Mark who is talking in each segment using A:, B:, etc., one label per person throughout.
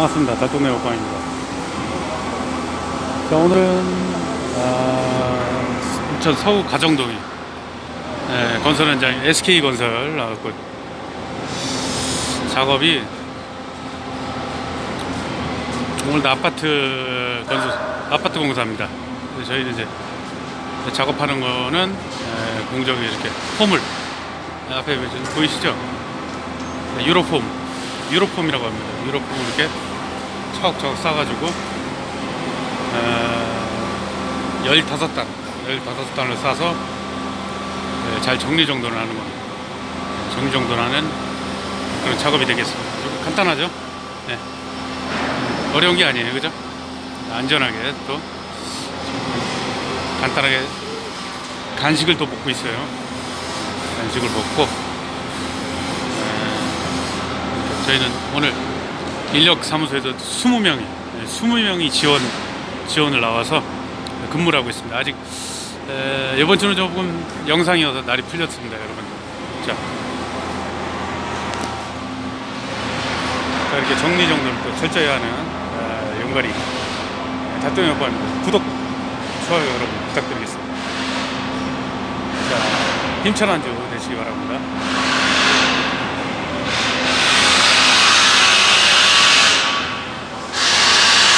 A: 반갑습니다. 달동네 오빵입니다. 자, 오늘은, 아, 인천 서구 가정동이, 예, 건설 현장 SK 건설 나왔고, 작업이, 오늘도 아파트 건설, 아파트 공사입니다. 저희는 이제 작업하는 거는, 예, 공정이 이렇게 폼을, 앞에 보이시죠? 네, 유로폼, 유로폼이라고 합니다. 유로폼을 이렇게 차곡차곡 싸가지고 어, 15단, 15단을 싸서 네, 잘 정리 정돈을 하는 거. 정리 정돈하는 그런 작업이 되겠습니다. 좀 간단하죠? 네. 어려운 게 아니에요, 그죠? 안전하게 또 간단하게 간식을 또 먹고 있어요. 간식을 먹고 저희는 오늘 인력 사무소에서 20명이 20명이 지원 지원을 나와서 근무를 하고 있습니다. 아직 에, 이번 주는 조금 영상이어서 날이 풀렸습니다, 여러분. 자, 자 이렇게 정리 정돈을 또 철저히 하는 에, 용가리 달동이 오빠입니다. 구독, 좋아요 여러분 부탁드리겠습니다. 자, 힘찬 한주 되시기 바랍니다.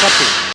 A: escape.